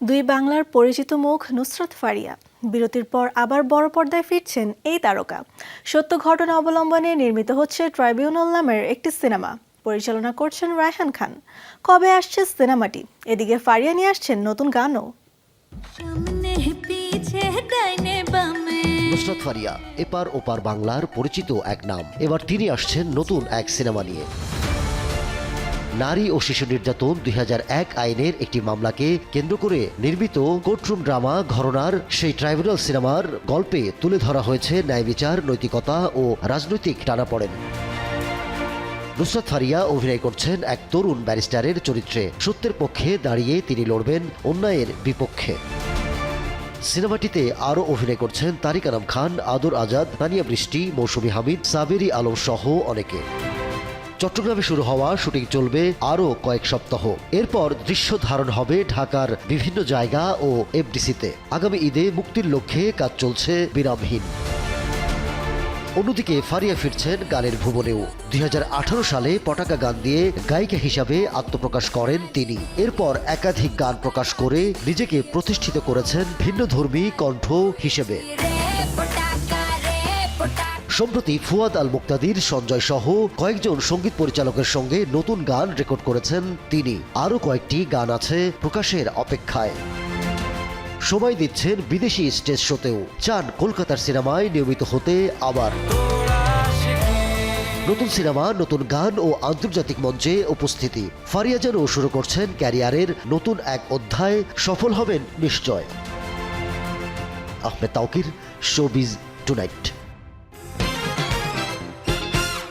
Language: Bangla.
দুই বাংলার পরিচিত মুখ নুসরত ফারিয়া। বিরতির পর আবার বড় পর্দায় ফিরছেন এই তারকা। সত্য ঘটনা অবলম্বনে নির্মিত হচ্ছে ট্রাইব্যুনাল নামের একটি সিনেমা। পরিচালনা করছেন রায়হান খান। কবে আসছে সিনেমাটি? এদিকে ফারিয়া নিয়ে আসছেন নতুন গানও। সামনে পিছে ডাইনে বামে। নুসরাত ফারিয়া এপার ওপার বাংলার পরিচিত এক নাম। এবার তিনি আসছেন নতুন এক সিনেমা নিয়ে। নারী ও শিশু নির্যাতন দুই হাজার এক আইনের একটি মামলাকে কেন্দ্র করে নির্মিত কোর্টরুম ড্রামা ঘরনার সেই ট্রাইব্যুনাল সিনেমার গল্পে তুলে ধরা হয়েছে ন্যায় বিচার, নৈতিকতা ও রাজনৈতিক টানাপড়েন নুসরাত ফারিয়া অভিনয় করছেন এক তরুণ ব্যারিস্টারের চরিত্রে। সত্যের পক্ষে দাঁড়িয়ে তিনি লড়বেন অন্যায়ের বিপক্ষে। সিনেমাটিতে আরও অভিনয় করছেন তারিক আনাম খান, আদর আজাদ তানিয়া বৃষ্টি, মৌসুমী হামিদ, সাবেরি আলম সহ অনেকে। চট্টগ্রামে শুরু হওয়া শুটিং চলবে আরও কয়েক সপ্তাহ। এরপর দৃশ্য ধারণ হবে ঢাকার বিভিন্ন জায়গা ও এফডিসিতে। আগামী ঈদে মুক্তির লক্ষ্যে কাজ চলছে বিরামহীন। অন্যদিকে ফারিয়া ফিরছেন গানের ভুবনেও। দুই হাজার আঠারো সালে পটাকা গান দিয়ে গায়িকা হিসাবে আত্মপ্রকাশ করেন তিনি। এরপর একাধিক গান প্রকাশ করে নিজেকে প্রতিষ্ঠিত করেছেন ভিন্নধর্মী কণ্ঠ হিসেবে। সম্প্রতি ফুয়াদ আল মুক্তাদির, সঞ্জয় সহ কয়েকজন সংগীত পরিচালকের সঙ্গে নতুন গান রেকর্ড করেছেন তিনি। আরও কয়েকটি গান আছে প্রকাশের অপেক্ষায়। সময় দিচ্ছেন বিদেশি স্টেজ শোতেও। চান কলকাতার সিনেমায় নিয়মিত হতে আবার। নতুন সিনেমা, নতুন গান ও আন্তর্জাতিক মঞ্চে উপস্থিতি। ফারিয়া যেন শুরু করছেন ক্যারিয়ারের নতুন এক অধ্যায়, সফল হবেন নিশ্চয়। Ahmed Tawkir, showbiz tonight.